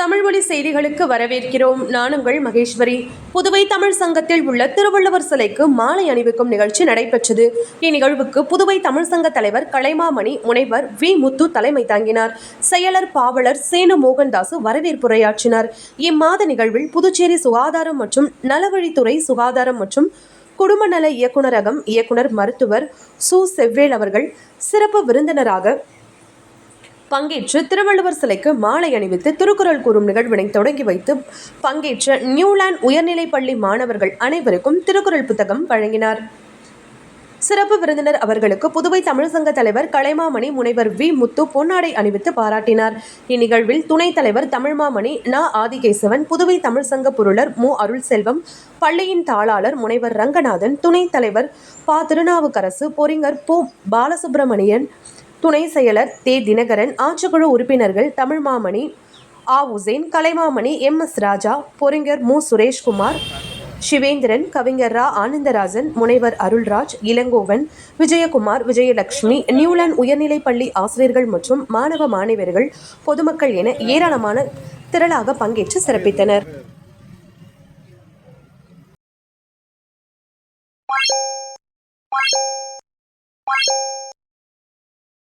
தமிழ்மொழி செய்திகளுக்கு வரவேற்கிறோம். நான் உங்கள் மகேஸ்வரி. புதுவை தமிழ் சங்கத்தில் உள்ள திருவள்ளுவர் சிலைக்கு மாலை அணிவிக்கும் நிகழ்ச்சி நடைபெற்றது. இந்நிகழ்வுக்கு புதுவை தமிழ் சங்க தலைவர் கலைமாமணி முனைவர் வி. முத்து தலைமை தாங்கினார். செயலர் பாவலர் சேனு மோகன்தாசு வரவேற்புரையாற்றினார். இம்மாத நிகழ்வில் புதுச்சேரி சுகாதாரம் மற்றும் நலவழித்துறை சுகாதாரம் மற்றும் குடும்ப நல இயக்குநரகம் இயக்குனர் மருத்துவர் சு. செவ்வேல் அவர்கள் சிறப்பு விருந்தினராக பங்கேற்று திருவள்ளுவர் சிலைக்கு மாலை அணிவித்து திருக்குறள் கூறும் நிகழ்வினை தொடங்கி வைத்து பங்கேற்ற நியூலாந்து உயர்நிலைப் பள்ளி மாணவர்கள் அனைவருக்கும் திருக்குறள் புத்தகம் வழங்கினார். சிறப்பு விருந்தினர் அவர்களுக்கு புதுவை தமிழ் சங்க தலைவர் கலைமாமணி முனைவர் வி. முத்து பொன்னாடை அணிவித்து பாராட்டினார். இந்நிகழ்வில் துணைத் தலைவர் தமிழ்மாமணி ந. ஆதிகேசவன் புதுவை தமிழ் சங்க பொருளர் மு. அருள் செல்வம் பள்ளியின் தாளாளர் முனைவர் ரங்கநாதன் துணைத் தலைவர் பா. திருநாவுக்கரசு பொறிஞர் பு. பாலசுப்பிரமணியன் துணை செயலர் தே. தினகரன் ஆட்சிக்குழு உறுப்பினர்கள் தமிழ் மாமணி ஆ. உசேன் கலைமாமணி எம். எஸ். ராஜா பொறிஞர் மு. சுரேஷ்குமார் சிவேந்திரன் கவிஞர் ரா. ஆனந்தராஜன் முனைவர் அருள்ராஜ் இளங்கோவன் விஜயகுமார் விஜயலட்சுமி நியூலாண்ட் உயர்நிலைப் பள்ளி ஆசிரியர்கள் மற்றும் மாணவ மாணவியர்கள் பொதுமக்கள் என ஏராளமான திரளாக பங்கேற்று சிறப்பித்தனர். Bye.